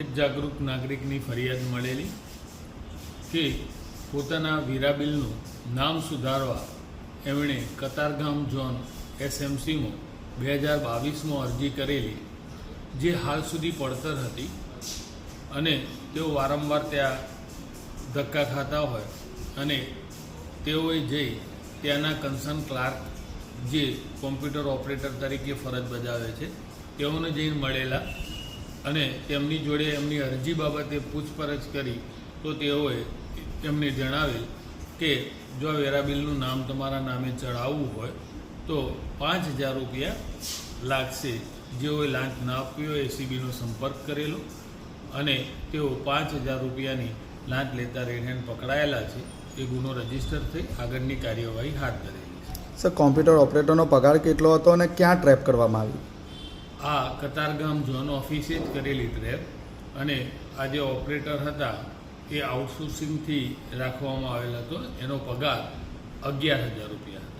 જાગૃત નાગરિકની ફરિયાદ મળેલી કે પોતાના વીરા બિલનું નામ સુધારવા એમણે કતારગામ ઝોન એસએમસીમાં બે હજાર બાવીસમાં અરજી કરેલી, જે હાલ સુધી પડતર હતી અને તેઓ વારંવાર ત્યાં ધક્કા ખાતા હોય અને તેઓએ જઈ ત્યાંના કન્સર્ન ક્લાર્ક, જે કોમ્પ્યુટર ઓપરેટર તરીકે ફરજ બજાવે છે, તેઓને જઈને મળેલા અને તેમની જોડે એમની અરજી બાબતે પૂછપરછ કરી, તો તેઓએ તેમને જણાવેલ કે, જો વેરાબિલનું વેરા બિલનું નામ તમારા નામે ચડાવવું હોય, તો પાંચ હજાર રૂપિયા લાગશે. જેઓએ લાંચ ના આપ્યો, એસીબીનો સંપર્ક કરેલો અને તેઓ પાંચ હજાર રૂપિયાની લાંચ લેતા રેડ પકડાયેલા છે. એ ગુનો રજિસ્ટર થઈ આગળની કાર્યવાહી હાથ ધરેલી સર, કોમ્પ્યુટર ઓપરેટરનો પગાર કેટલો હતો અને ક્યાં ટ્રેપ કરવામાં આવ્યું? આ કતારગામ ઝોન ઓફિસે જ કરેલી ટ્રેપ અને આ જે ઓપરેટર હતા, એ આઉટસોર્સિંગથી રાખવામાં આવેલ હતો. એનો પગાર અગિયાર હજાર રૂપિયા